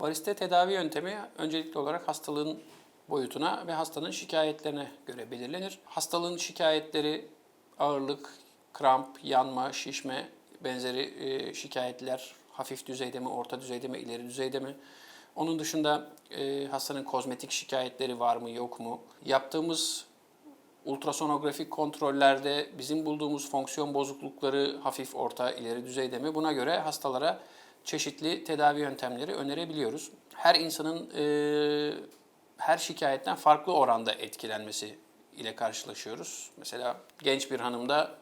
Variste tedavi yöntemi öncelikli olarak hastalığın boyutuna ve hastanın şikayetlerine göre belirlenir. Hastalığın şikayetleri ağırlık, kramp, yanma, şişme benzeri e, şikayetler hafif düzeyde mi, orta düzeyde mi, ileri düzeyde mi? Onun dışında e, hastanın kozmetik şikayetleri var mı, yok mu? Yaptığımız ultrasonografik kontrollerde bizim bulduğumuz fonksiyon bozuklukları hafif, orta, ileri düzeyde mi? Buna göre hastalara çeşitli tedavi yöntemleri önerebiliyoruz. Her insanın e, her şikayetten farklı oranda etkilenmesi ile karşılaşıyoruz. Mesela genç bir hanımda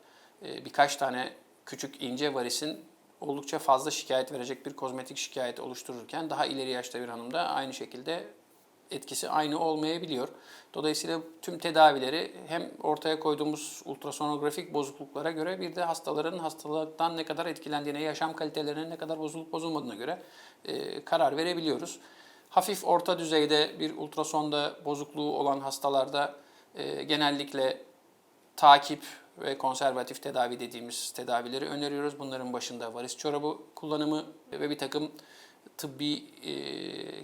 e, birkaç tane küçük ince varisin oldukça fazla şikayet verecek bir kozmetik şikayet oluştururken daha ileri yaşta bir hanımda aynı şekilde etkisi aynı olmayabiliyor. Dolayısıyla tüm tedavileri hem ortaya koyduğumuz ultrasonografik bozukluklara göre bir de hastaların hastalıktan ne kadar etkilendiğine, yaşam kalitelerine ne kadar bozulup bozulmadığına göre e, karar verebiliyoruz. Hafif orta düzeyde bir ultrasonda bozukluğu olan hastalarda e, genellikle takip ve konservatif tedavi dediğimiz tedavileri öneriyoruz. Bunların başında varis çorabı kullanımı ve bir takım tıbbi e,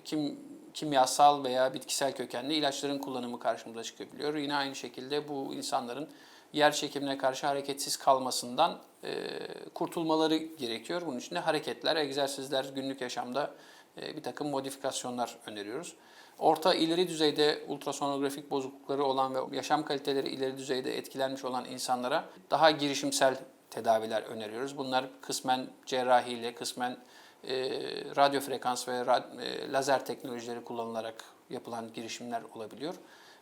kim kimyasal veya bitkisel kökenli ilaçların kullanımı karşımıza çıkabiliyor. Yine aynı şekilde bu insanların yer çekimine karşı hareketsiz kalmasından e, kurtulmaları gerekiyor. Bunun için de hareketler, egzersizler, günlük yaşamda e, bir takım modifikasyonlar öneriyoruz. Orta ileri düzeyde ultrasonografik bozuklukları olan ve yaşam kaliteleri ileri düzeyde etkilenmiş olan insanlara daha girişimsel tedaviler öneriyoruz. Bunlar kısmen cerrahiyle, kısmen e, radyo frekans ve rad- e, lazer teknolojileri kullanılarak yapılan girişimler olabiliyor.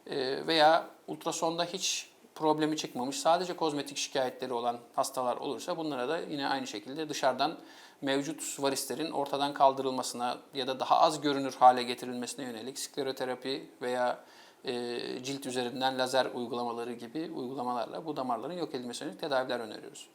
E, veya ultrasonda hiç problemi çıkmamış, sadece kozmetik şikayetleri olan hastalar olursa bunlara da yine aynı şekilde dışarıdan mevcut varislerin ortadan kaldırılmasına ya da daha az görünür hale getirilmesine yönelik skleroterapi veya e, cilt üzerinden lazer uygulamaları gibi uygulamalarla bu damarların yok edilmesine yönelik tedaviler öneriyoruz.